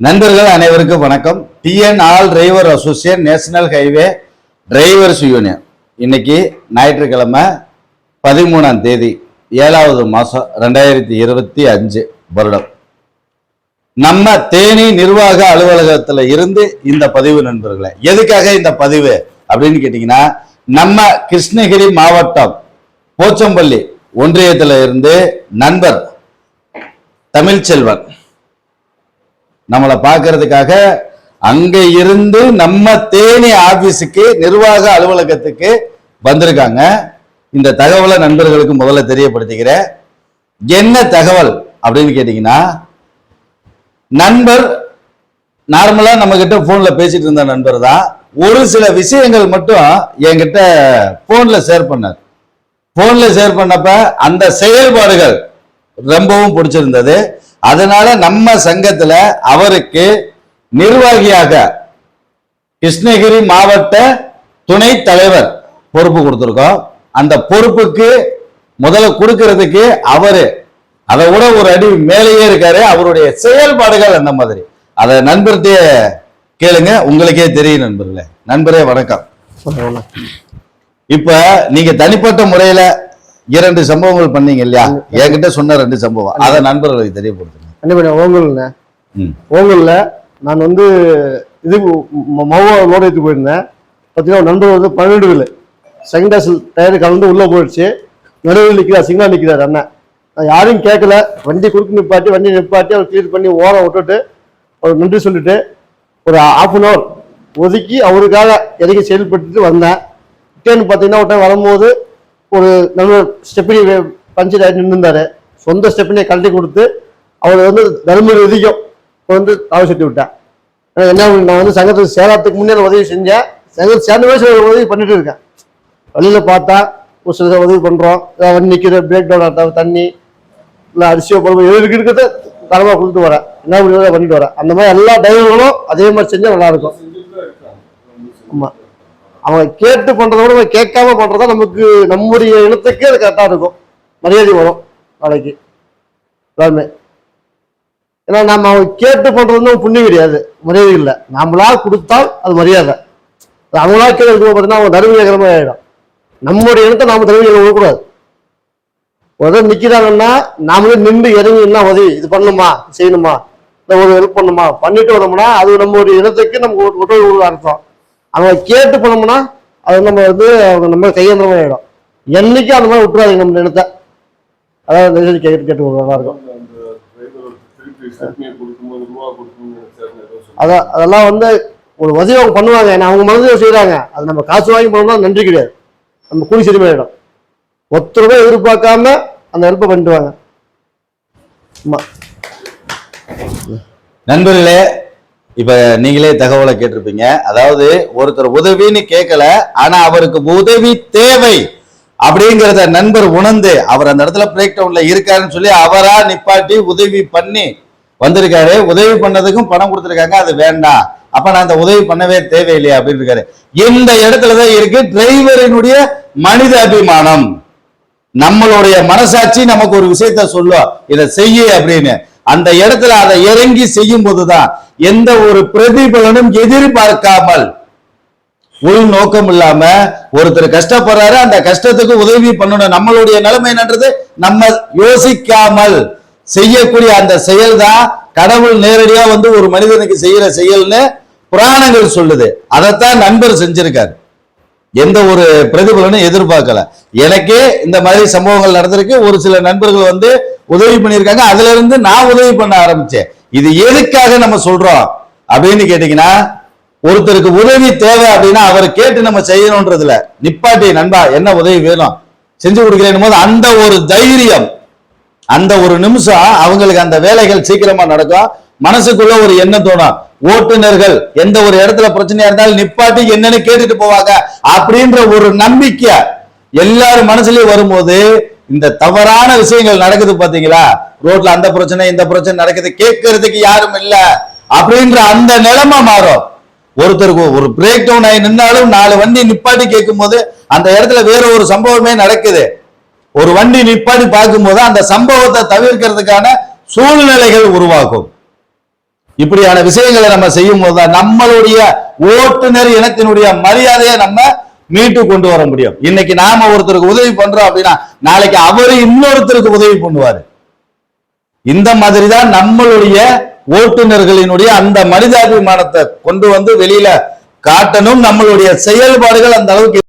நண்பர்கள் அனைவருக்கும் வணக்கம். TN all driver associate national highway drivers union இன்னைக்கு ஞாயிற்றுக்கிழமை பதிமூணாம் தேதி ஏழாவது மாதம் ரெண்டாயிரத்தி இருபத்தி அஞ்சு வருடம். நம்ம தேனி நிர்வாக அலுவலகத்தில் இருந்து இந்த பதிவு நண்பர்களே எதுக்காக இந்த பதிவு அப்படின்னு கேட்டிங்கன்னா நம்ம கிருஷ்ணகிரி மாவட்டம் போச்சம்பள்ளி ஒன்றியத்தில் இருந்து நண்பர் தமிழ்ச்செல்வன். நம்மளை பார்க்கறதுக்காக அங்க இருந்து நம்ம தேனி ஆபீஸுக்கு நிர்வாக அலுவலகத்துக்கு வந்திருக்காங்க. இந்த தகவலை நண்பர்களுக்கு முதல்ல தெரியப்படுத்துகிறேன் என்ன தகவல் அப்படின்னு கேட்டீங்கன்னா நண்பர் நார்மலா நம்ம கிட்ட போன்ல பேசிட்டு இருந்த நண்பர் தான். ஒரு சில விஷயங்கள் மட்டும் என்கிட்ட போன்ல ஷேர் பண்ணார். போன்ல ஷேர் பண்ணப்ப அந்த செயல்பாடுகள் ரொம்பவும் பிடிச்சிருந்தது. அதனால நம்ம சங்கத்துல அவருக்கு நிர்வாகியாக கிருஷ்ணகிரி மாவட்ட துணை தலைவர் பொறுப்பு கொடுத்துருக்கோம். அந்த பொறுப்புக்கு முதல்ல கொடுக்கறதுக்கு அவரு அதை விட ஒரு அடி மேலேயே இருக்காரு. அவருடைய செயல்பாடுகள் அந்த மாதிரி. அதை நண்பர்கிட்டயே கேளுங்க. உங்களுக்கே தெரியும் நண்பர்களே. நண்பரே வணக்கம். இப்ப நீங்க தனிப்பட்ட முறையில இரண்டு சம்பவங்கள் பண்ணீங்க இல்லையா? என்கிட்ட சொன்ன ரெண்டு சம்பவம். அதை நண்பர்களுக்கு தெரியப்படுத்துங்க. கண்டிப்பா ஓங்கல்ண்ணே. ம். ஓங்கல்ல நான் வந்து இது மௌவா லோடு எடுத்து போயிருந்தேன் பார்த்தீங்கன்னா நண்பர் வந்து பன்னெண்டு வீல் செகண்ட் ஹாஸில் டயர் கலந்து உள்ளே போயிடுச்சு. நடுவில் நிற்கிறார் சிக்னல் நிற்கிறார் அண்ணன். நான் யாரையும் கேட்கல வண்டி குறுக்கு நிப்பாட்டி வண்டி நிப்பாட்டி அவர் கிளியர் பண்ணி ஓரம் விட்டுட்டு அவர் நன்றி சொல்லிட்டு ஒரு ஆஃப் அன் ஹவர் ஒதுக்கி அவருக்காக இறங்கி செயல்பட்டுட்டு வந்தேன். ரிட்டர்ன் பார்த்தீங்கன்னா ஒரு டைம் வரும்போது ஒரு நல்ல ஸ்டெப்பினி பஞ்சர் ஆகி நின்றுந்தாரு சொந்த ஸ்டெப்பினியை கழட்டி கொடுத்து அவர் வந்து தர்மபுரி விதிக்கும் வந்து தவறு சுட்டி விட்டேன் என்ன நான் வந்து சங்கத்துக்கு சேராத்துக்கு முன்னே உதவி செஞ்சேன். சங்கத்து சேர்ந்தவே சில உதவி பண்ணிட்டு இருக்கேன். வழியில் பார்த்தா ஒரு சில உதவி பண்ணுறோம் வந்து நிற்கிற பிரேக் டவுன் ஆகிட்ட தண்ணி இல்லை அரிசியோ பருவம் எது இருக்கிறத தரமாக கொடுத்துட்டு வரேன். என்ன முடியுதோ பண்ணிட்டு வரேன். அந்த மாதிரி எல்லா டிரைவர்களும் அதே மாதிரி செஞ்சால் நல்லாயிருக்கும் ஆமாம் அவங்க கேட்டு பண்றத விட நம்ம கேட்காம பண்றதா நமக்கு நம்முடைய இனத்துக்கு அது கரெக்டா இருக்கும். மரியாதை வரும் நாளைக்கு. எல்லாருமே. ஏன்னா நம்ம அவங்க கேட்டு பண்றது புண்ணியம் கிடையாது. மரியாதை இல்லை. நம்மளா கொடுத்தால் அது மரியாதை. அது அவங்களா கேட்க பார்த்தீங்கன்னா அவங்க தரும ஆகிடும் ஆயிடும். நம்முடைய இனத்தை நாம தரும விடக்கூடாது உதவி நிக்கிறாங்கன்னா நாமளே நின்று இறங்கி என்ன உதவி. இது பண்ணணுமா செய்யணுமா? இந்த ஒரு ஹெல்ப் பண்ணுமா? பண்ணிட்டு வரோம்னா அது நம்மளுடைய இனத்துக்கு நமக்கு ஒரு உதவி அர்த்தம். அவங்க கேட்டு பண்ணோம்னா அது நம்ம வந்து அவங்க நம்ம கையேந்திர ஆகிடும் என்னைக்கும் அந்த மாதிரி விட்டுறாதீங்க நம்ம நிலத்தை. அதாவது கேட்டு கேட்டு நல்லா இருக்கும். அதான் அதெல்லாம் வந்து ஒரு உதவி அவங்க பண்ணுவாங்க. ஏன்னா அவங்க மனதில் செய்கிறாங்க அது நம்ம காசு வாங்கி பண்ணோம்னா நன்றி கிடையாது. நம்ம கூலி சிறுமையிடும் ஒத்த ரூபாய் எதிர்பார்க்காம அந்த ஹெல்ப்பை பண்ணிட்டு வாங்க. ஆமா. நண்பர்களே இப்ப நீங்களே தகவலை கேட்டிருப்பீங்க. அதாவது ஒருத்தர் உதவின்னு கேட்கல ஆனா அவருக்கு உதவி தேவை அப்படிங்கிறத நண்பர் உணர்ந்து அவர் அந்த இடத்துல பிரேக் டவுன்ல இருக்காருன்னு சொல்லி அவரா நிப்பாட்டி உதவி பண்ணி வந்திருக்காரு. உதவி பண்ணதுக்கும் பணம் கொடுத்துருக்காங்க அது வேண்டாம். அப்ப நான் அந்த உதவி பண்ணவே தேவையில்லையா அப்படின்னு இருக்காரு. இந்த இடத்துலதான் இருக்கு டிரைவரினுடைய மனித அபிமானம். நம்மளுடைய மனசாட்சி நமக்கு ஒரு விஷயத்த சொல்லும். இதை செய்ய அப்படின்னு. அந்த இடத்துல அதை இறங்கி செய்யும் போதுதான் எந்த ஒரு பிரதிபலனும் எதிர்பார்க்காமல் உள் நோக்கம் இல்லாம ஒருத்தர் கஷ்டப்படுறாரு அந்த கஷ்டத்துக்கு உதவி பண்ணணும். நம்மளுடைய நிலைமை என்னன்றது? நம்ம யோசிக்காமல் செய்யக்கூடிய அந்த செயல் தான் கடவுள் நேரடியா வந்து ஒரு மனிதனுக்கு செய்யற செயல்னு புராணங்கள் சொல்லுது. அதைத்தான் நண்பர் செஞ்சிருக்காரு. எந்த ஒரு பிரதிபலனும் எதிர்பார்க்கல. எனக்கே இந்த மாதிரி சம்பவங்கள் நடந்திருக்கு. ஒரு சில நண்பர்கள் வந்து உதவி பண்ணியிருக்காங்க. அதுல இருந்து நான் உதவி பண்ண ஆரம்பிச்சேன். இது எதுக்காக நம்ம சொல்றோம்? அப்படின்னு கேட்டீங்கன்னா ஒருத்தருக்கு உதவி தேவை அப்படின்னா அவர் கேட்டு நம்ம செய்யணும்ன்றதுல நிப்பாட்டி நண்பா என்ன உதவி வேணும்? செஞ்சு கொடுக்கிறேன் போது அந்த ஒரு தைரியம் அந்த ஒரு நிமிஷம் அவங்களுக்கு அந்த வேலைகள் சீக்கிரமா நடக்கும். மனசுக்குள்ள ஒரு எண்ணம் தோணும். ஓட்டுநர்கள் எந்த ஒரு இடத்துல பிரச்சனையா இருந்தாலும் நிப்பாட்டி என்னன்னு கேட்டுட்டு போவாங்க. அப்படின்ற ஒரு நம்பிக்கை எல்லாரும் மனசுலயும் வரும்போது இந்த தவறான விஷயங்கள் நடக்குது பாத்தீங்களா? ரோட்ல அந்த பிரச்சனை இந்த பிரச்சனை நடக்குது கேட்கறதுக்கு யாரும் இல்ல அப்படின்ற அந்த நிலைமை மாறும். ஒருத்தருக்கு ஒரு பிரேக் டவுன் ஆகி நின்னாலும் நாலு வண்டி நிப்பாட்டி கேட்கும் போது அந்த இடத்துல வேற ஒரு சம்பவமே நடக்குது. ஒரு வண்டி நிப்பாட்டி பார்க்கும்போது அந்த சம்பவத்தை தவிர்க்கிறதுக்கான சூழ்நிலைகள் உருவாகும். இப்படியான விஷயங்களை நம்ம செய்யும் போது நம்மளுடைய ஓட்டுநர் இனத்தினுடைய மரியாதையை நம்ம மீட்டு கொண்டு வர முடியும். இன்னைக்கு நாம ஒருத்தருக்கு உதவி பண்றோம் அப்படின்னா நாளைக்கு அவரு இன்னொருத்தருக்கு உதவி பண்ணுவாரு. இந்த மாதிரி தான் நம்மளுடைய ஓட்டுநர்களினுடைய அந்த மனிதாபிமானத்தை கொண்டு வந்து வெளியில காட்டணும். நம்மளுடைய செயல்பாடுகள் அந்த அளவுக்கு